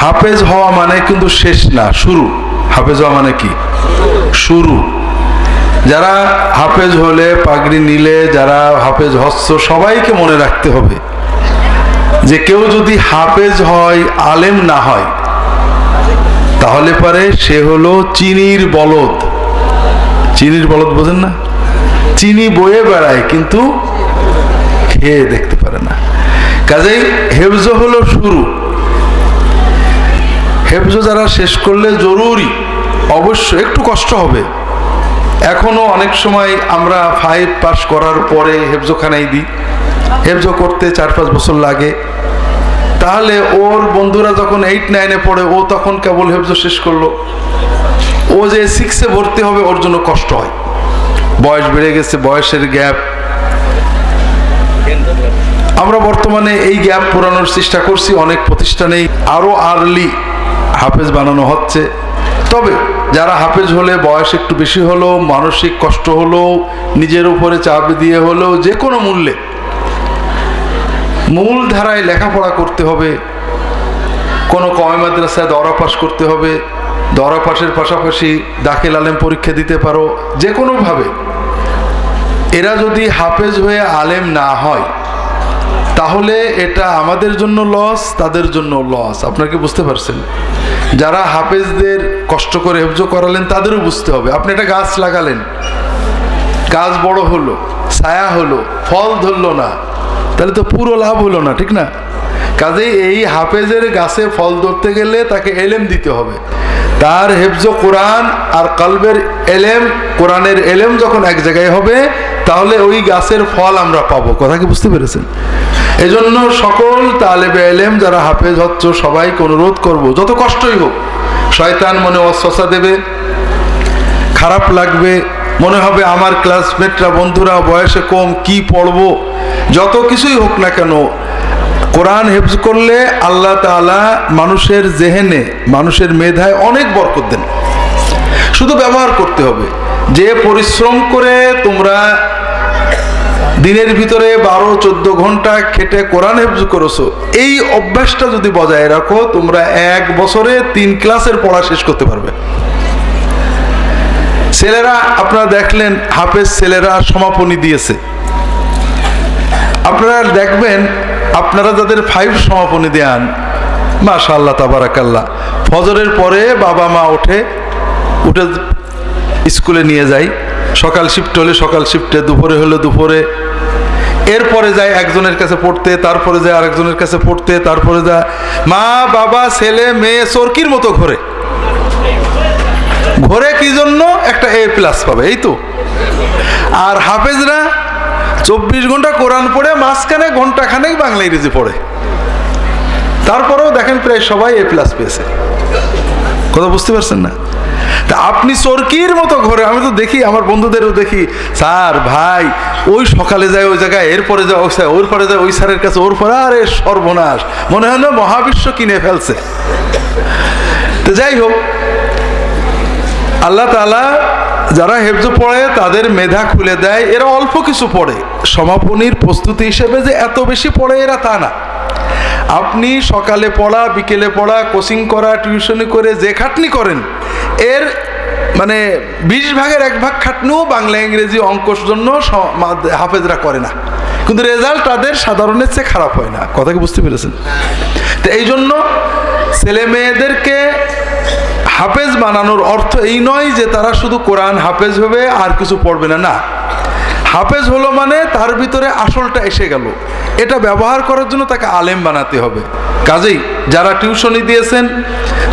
হাফেজ হওয়া মানে কিন্তু শেষ না, শুরু। হাফেজ হওয়া মানে কি? শুরু। যারা হাফেজ হলে, পাগড়ি নিলে, যারা হাফেজ হস্ত সবাইকে মনে রাখতে হবে যে কেউ যদি হাফেজ হয়, আলেম না হয়, তাহলে পারে সে হলো চিনির বলদ। চিনির বলদ বোঝেন না? চিনি বয়ে বেড়ায়, কিন্তু খেয়ে দেখতে পারে না। কাজেই হেফজ হলো শুরু। হেফজ যারা শেষ করলে জরুরি অবশ্য একটু কষ্ট হবে। এখনও অনেক সময় আমরা ফাইভ পাস করার পরে হেফজোখানাই দিই। হেফজ করতে চার পাঁচ বছর লাগে। তাহলে ওর বন্ধুরা যখন এইট নাইনে পড়ে, ও তখন কেবল হেফজ শেষ করল। ও যে সিক্সে ভর্তি হবে, ওর জন্য কষ্ট হয়। বয়স বেড়ে গেছে, বয়সের গ্যাপ। আমরা বর্তমানে এই গ্যাপ পুরানোর চেষ্টা করছি, অনেক প্রতিষ্ঠানেই। আরও আর্লি হাফেজ বানানো হচ্ছে। তবে যারা হাফেজ হলে, বয়স একটু বেশি হলো মানসিক কষ্ট হলো নিজের উপরে চাপ দিয়ে হলেও, যে কোনো মূল্যে মূল ধারায় লেখাপড়া করতে হবে। কোনো কমে মাদ্রাসায় দরা পাশ করতে হবে। দরা পাশের পাশাপাশি দাখিল আলেম পরীক্ষা দিতে পারো। যে কোনোভাবে। এরা যদি হাফেজ হয়ে আলেম না হয় তাহলে এটা আমাদের জন্য লস তাদের জন্য লস আপনারা কি বুঝতে পারছেন? যারা হাফেজদের কষ্ট করে হেফজ করালেন, তাদেরও বুঝতে হবে। আপনি একটা গাছ লাগালেন। গাছ বড় হলো, ছায়া হলো, ফল ধরলো না। তাহলে তো পুরো লাভ হলো না, ঠিক না? কাজেই এই হাফেজের গাছে ফল ধরতে গেলে তাকে এলেম দিতে হবে। তার হেফজ কোরআন আর কলবের এলেম, কোরআনের এলেম যখন এক জায়গায় হবে, তাহলে ওই গাছের ফল আমরা পাবো। কথা কি বুঝতে পেরেছেন? এজন্য সকল তালেবে এলেম যারা হাফেজ হচ্ছ, সবাইকে অনুরোধ করব, যত কষ্টই হোক, শয়তান মনে অশ্বাসা দেবে, খারাপ লাগবে, মনে হবে আমার ক্লাসমেটরা বন্ধুরা, বয়সে কম, কি পড়ব, যত কিছুই হোক না কেন, কোরআন হেফজ করলে আল্লাহ তালা মানুষের জেহেনে, মানুষের মেধায় অনেক বরকত দেন। শুধু ব্যবহার করতে হবে, যে পরিশ্রম করে তোমরা দিনের ভিতরে বারো, চোদ্দ ঘণ্টা খেটে কোরআন হেফজ করেছ। এই অভ্যাসটা যদি বজায় রাখো, তোমরা এক বছরে তিন ক্লাসের পড়া শেষ করতে পারবে। ছেলেরা, আপনারা দেখলেন, হাফেজ ছেলেরা সমাপনী দিয়েছে। আপনারা দেখবেন, আপনারা যাদের ফাইভ সমাপনী দেন মাশা আল্লাহ তাবারাকাল্লাহ। ফজরের পরে বাবা মা ওঠে উঠে স্কুলে নিয়ে যায়। সকাল শিফট হলে সকাল শিফটে দুপুরে হলে দুপুরে। এরপরে যায় একজনের কাছে পড়তে, তারপরে যায় আরেকজনের কাছে পড়তে, তারপরে যায়। মা, বাবা, ছেলে, মেয়ে, চরকির মতো ঘরে। ঘরে কি জন্য? একটা এ প্লাস পাবে, এই তো। আর হাফেজরা চব্বিশ ঘণ্টা কোরআন পড়ে, মাঝখানে ঘণ্টা খানেক বাংলা ইংরেজি পড়ে। তারপরেও দেখেন প্রায় সবাই এ প্লাস পেয়েছে। কথা বুঝতে পারছেন না? তা আপনি চরকির মতো ঘরে, আমি তো দেখি, আমার বন্ধুদেরও দেখি, স্যার, ভাই, ওই সকালে যায় ওই জায়গায়, এরপরে যায় ওই ওর পরে যায় ওই স্যারের কাছে ওর পরে আরে সর্বনাশ। মনে হয় না মহাবিশ্ব কিনে ফেলছে। তো যাই হোক, আল্লাহ তালা যারা হেফজ পড়ে, তাদের মেধা খুলে দেয়। এরা অল্প কিছু পড়ে। সমাপনীর প্রস্তুতি হিসেবে যে এত বেশি পড়ে, এরা তা না। আপনি সকালে পড়া, বিকেলে পড়া, কোচিং করা, টিউশনি করে যে খাটনি করেন, এর মানে বিশ ভাগের এক ভাগ খাটনিও বাংলা, ইংরেজি অঙ্কর জন্য হাফেজরা করে না। কিন্তু রেজাল্ট তাদের সাধারণের চেয়ে খারাপ হয় না। কথা কি বুঝতে পেরেছেন? তো এই জন্য ছেলে মেয়েদেরকে হাফেজ বানানোর অর্থ এই নয় যে তারা শুধু কোরআন হাফেজ হবে, আর কিছু পড়বে না। না হাফেজ হলো মানে তার ভিতরে আসলটা এসে গেল। এটা ব্যবহার করার জন্য তাকে আলেম বানাতে হবে। কাজেই যারা টিউশনি দিয়েছেন,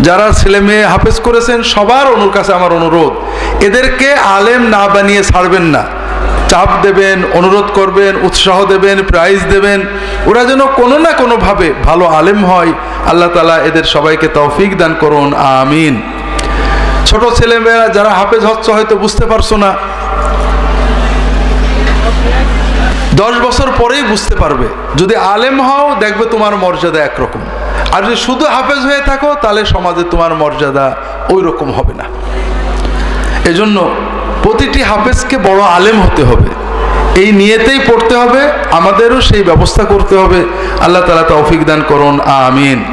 যারা ছেলে মেয়ে হাফেজ করেছেন, সবার অনুর কাছে আমার অনুরোধ, এদেরকে আলেম না বানিয়ে ছাড়বেন না। চাপ দেবেন, অনুরোধ করবেন, উৎসাহ দেবেন, প্রাইজ দেবেন। ওরা যেন কোনো না কোনোভাবে ভালো আলেম হয়, আল্লাহ তালা এদের সবাইকে তৌফিক দান করুন, আমিন। ছোট ছেলেমেয়েরা যারা হাফেজ হচ্ছে হয়তো বুঝতে পারছ না দশ বছর পরেই বুঝতে পারবে। যদি আলেম হও, দেখবে তোমার মর্যাদা একরকম। আর যদি শুধু হাফেজ হয়ে থাকো, তাহলে সমাজে তোমার মর্যাদা ওই রকম হবে না। এজন্য প্রতিটি হাফেজকে বড় আলেম হতে হবে। এই নিয়েতেই পড়তে হবে, আমাদেরও সেই ব্যবস্থা করতে হবে। আল্লাহ তালা তৌফিক দান করুন, আমিন।